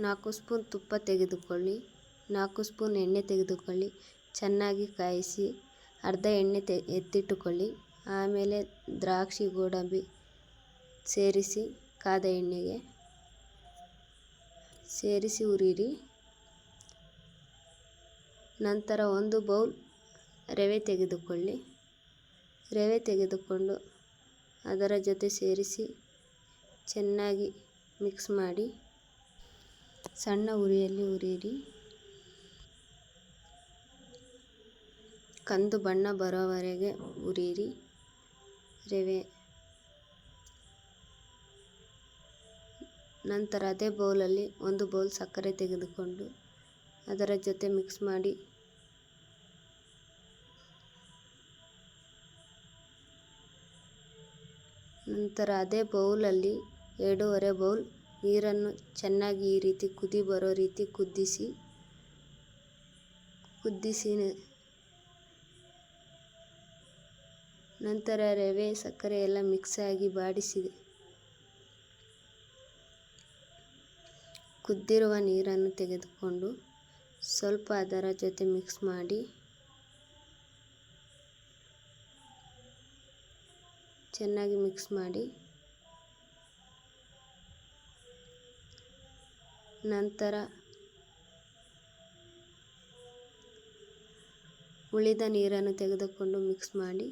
ನಾಲ್ಕು ಸ್ಪೂನ್ ತುಪ್ಪ ತೆಗೆದುಕೊಳ್ಳಿ, ನಾಲ್ಕು ಸ್ಪೂನ್ ಎಣ್ಣೆ ತೆಗೆದುಕೊಳ್ಳಿ, ಚೆನ್ನಾಗಿ ಕಾಯಿಸಿ ಅರ್ಧ ಎಣ್ಣೆ ತೆ, ಎತ್ತಿಟ್ಟುಕೊಳ್ಳಿ, ಆಮೇಲೆ ದ್ರಾಕ್ಷಿ ಗೋಡಂಬಿ ಸೇರಿಸಿ ಕಾದ ಎಣ್ಣೆಗೆ ಸೇರಿಸಿ ಉರಿಯಿರಿ ನಂತರ ಒಂದು ಬೌಲ್ ರವೆ ತೆಗೆದುಕೊಳ್ಳಿ. ರವೆ ತೆಗೆದುಕೊಂಡು ಅದರ ಜೊತೆ ಸೇರಿಸಿ ಚೆನ್ನಾಗಿ ಮಿಕ್ಸ್ ಮಾಡಿ ಸಣ್ಣ ಉರಿಯಲ್ಲಿ ಹುರಿಯಿರಿ ಕಂದು ಬಣ್ಣ ಬರೋವರೆಗೆ ಹುರಿಯಿರಿ ರವೆ. ನಂತರ ಅದೇ ಬೌಲಲ್ಲಿ ಒಂದು ಬೌಲ್ ಸಕ್ಕರೆ ತೆಗೆದುಕೊಂಡು ಅದರ ಜೊತೆ ಮಿಕ್ಸ್ ಮಾಡಿ ನಂತರ ಅದೇ ಬೌಲಲ್ಲಿ ಎರಡೂವರೆ ಬೌಲ್ ನೀರನ್ನು ಚೆನ್ನಾಗಿ ಈ ರೀತಿ ಕುದಿ ಬರೋ ರೀತಿ ಕುದಿಸಿ ಕುದಿಸಿ ನಂತರ ರವೆ, ಸಕ್ಕರೆ ಎಲ್ಲ ಮಿಕ್ಸ್ ಆಗಿ ಬಾಡಿಸಿದೆ ಕುದ್ದಿರುವ ನೀರನ್ನು ತೆಗೆದುಕೊಂಡು ಸ್ವಲ್ಪ ಅದರ ಜೊತೆ ಮಿಕ್ಸ್ ಮಾಡಿ, ಚೆನ್ನಾಗಿ ಮಿಕ್ಸ್ ಮಾಡಿ ನಂತರ ಉಳಿದ ನೀರನ್ನು ತೆಗೆದುಕೊಂಡು ಮಿಕ್ಸ್ ಮಾಡಿ,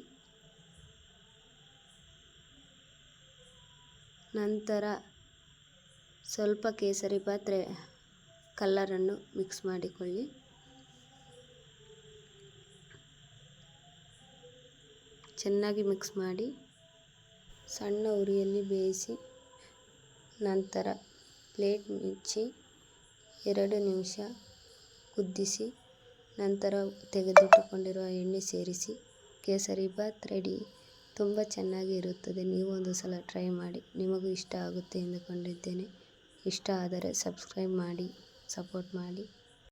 ನಂತರ ಸ್ವಲ್ಪ ಕೇಸರಿ ಪಾತ್ರೆ ಕಲ್ಲರನ್ನು ಮಿಕ್ಸ್ ಮಾಡಿಕೊಳ್ಳಿ. ಚೆನ್ನಾಗಿ ಮಿಕ್ಸ್ ಮಾಡಿ ಸಣ್ಣ ಉರಿಯಲ್ಲಿ ಬೇಯಿಸಿ ನಂತರ ಪ್ಲೇಟ್ ಮುಚ್ಚಿ ಎರಡು ನಿಮಿಷ ಕುದಿಸಿ, ನಂತರ ತೆಗೆದಿಟ್ಟುಕೊಂಡಿರುವ ಎಣ್ಣೆ ಸೇರಿಸಿ, ಕೇಸರಿ ಬಾತ್ ರೆಡಿ. ತುಂಬ ಚೆನ್ನಾಗಿ ಇರುತ್ತದೆ. ನೀವು ಒಂದು ಸಲ ಟ್ರೈ ಮಾಡಿ. ನಿಮಗೂ ಇಷ್ಟ ಆಗುತ್ತೆ ಎಂದುಕೊಂಡಿದ್ದೇನೆ. ಇಷ್ಟ ಆದರೆ ಸಬ್ಸ್ಕ್ರೈಬ್ ಮಾಡಿ, ಸಪೋರ್ಟ್ ಮಾಡಿ.